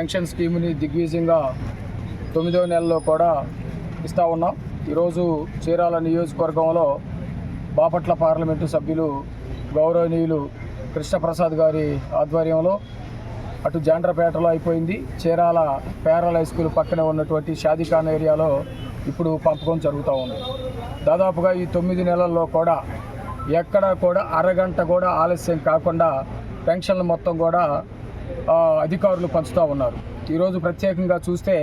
Pension స్కీమ్ని దిగ్విజయంగా తొమ్మిదో నెలలో కూడా ఇస్తూ ఉన్నాం. ఈరోజు చీరాల నియోజకవర్గంలో బాపట్ల పార్లమెంటు సభ్యులు గౌరవనీయులు కృష్ణప్రసాద్ గారి ఆధ్వర్యంలో అటు జాండ్రపేటలో అయిపోయింది. చీరాల పేరల్ హై స్కూల్ పక్కనే ఉన్నటువంటి షాదిఖాన్ ఏరియాలో ఇప్పుడు పంపకం జరుగుతూ ఉంది. దాదాపుగా ఈ తొమ్మిది నెలల్లో కూడా ఎక్కడా కూడా అరగంట కూడా ఆలస్యం కాకుండా పెన్షన్లు మొత్తం కూడా అధికారులు పంచుతూ ఉన్నారు. ఈరోజు ప్రత్యేకంగా చూస్తే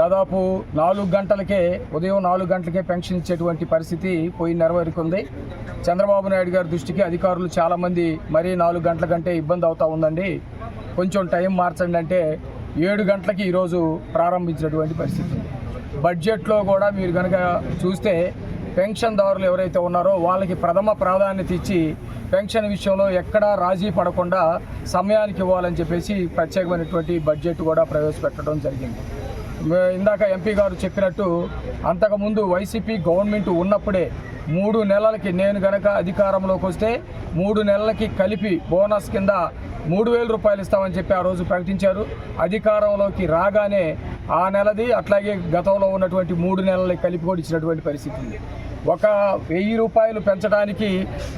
దాదాపు నాలుగు గంటలకే ఉదయం నాలుగు గంటలకే పెన్షన్ ఇచ్చేటువంటి పరిస్థితి పోయి నెరవేరుకుంది. చంద్రబాబు నాయుడు గారి దృష్టికి అధికారులు చాలామంది మరీ నాలుగు గంటల కంటే ఇబ్బంది అవుతూ ఉందండి. కొంచెం టైం మార్చండి అంటే ఏడు గంటలకి ఈరోజు ప్రారంభించినటువంటి పరిస్థితి. బడ్జెట్లో కూడా మీరు కనుక చూస్తే పెన్షన్దారులు ఎవరైతే ఉన్నారో వాళ్ళకి ప్రథమ ప్రాధాన్యత ఇచ్చి పెన్షన్ విషయంలో ఎక్కడా రాజీ పడకుండా సమయానికి ఇవ్వాలని చెప్పేసి ప్రత్యేకమైనటువంటి బడ్జెట్ కూడా ప్రవేశపెట్టడం జరిగింది. ఇందాక ఎంపీ గారు చెప్పినట్టు అంతకుముందు వైసీపీ గవర్నమెంట్ ఉన్నప్పుడే మూడు నెలలకి నేను గనక అధికారంలోకి వస్తే మూడు నెలలకి కలిపి బోనస్ కింద మూడు వేల రూపాయలు ఇస్తామని చెప్పి ఆ రోజు ప్రకటించారు. అధికారంలోకి రాగానే ఆ నెలది అట్లాగే గతంలో ఉన్నటువంటి మూడు నెలలకి కలిపి కూడా ఇచ్చినటువంటి పరిస్థితి ఉంది. ఒక వెయ్యి రూపాయలు పెంచడానికి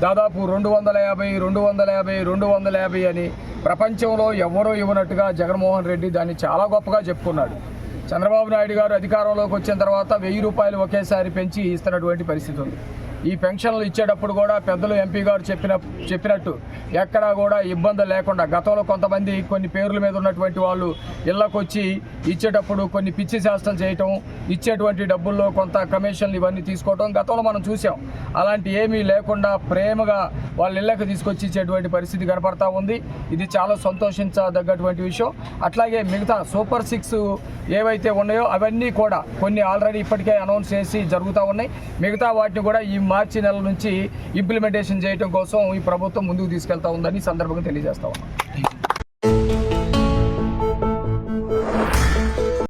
దాదాపు రెండు వందల యాభై రెండు వందల యాభై రెండు వందల యాభై అని ప్రపంచంలో ఎవరో ఇవ్వనట్టుగా జగన్మోహన్ రెడ్డి దాన్ని చాలా గొప్పగా చెప్పుకున్నాడు. చంద్రబాబు నాయుడు గారు అధికారంలోకి వచ్చిన తర్వాత వెయ్యి రూపాయలు ఒకేసారి పెంచి ఇస్తున్నటువంటి పరిస్థితి ఉంది. ఈ పెన్షన్లు ఇచ్చేటప్పుడు కూడా పెద్దలు ఎంపీ గారు చెప్పిన చెప్పినట్టు ఎక్కడా కూడా ఇబ్బంది లేకుండా గతంలో కొంతమంది కొన్ని పేర్ల మీద ఉన్నటువంటి వాళ్ళు ఇళ్ళకు వచ్చి ఇచ్చేటప్పుడు కొన్ని పిచ్చి శాస్త్రం చేయటం ఇచ్చేటువంటి డబ్బుల్లో కొంత కమిషన్లు ఇవన్నీ తీసుకోవటం గతంలో మనం చూసాం అలాంటి ఏమీ లేకుండా ప్రేమగా వాళ్ళ ఇళ్ళకి తీసుకొచ్చి ఇచ్చేటువంటి పరిస్థితి కనపడతా ఉంది. ఇది చాలా సంతోషించదగ్గటువంటి విషయం. అట్లాగే మిగతా సూపర్ సిక్స్ ఏవైతే ఉన్నాయో అవన్నీ కూడా కొన్ని ఆల్రెడీ ఇప్పటికే అనౌన్స్ చేసి జరుగుతూ ఉన్నాయి. మిగతా వాటిని కూడా ఈ మార్చి నెల నుంచి ఇంప్లిమెంటేషన్ చేయడం కోసం ఈ ప్రభుత్వం ముందుకు తీసుకెళ్తా ఉందని సందర్భంగా తెలియజేస్తా ఉన్నాం.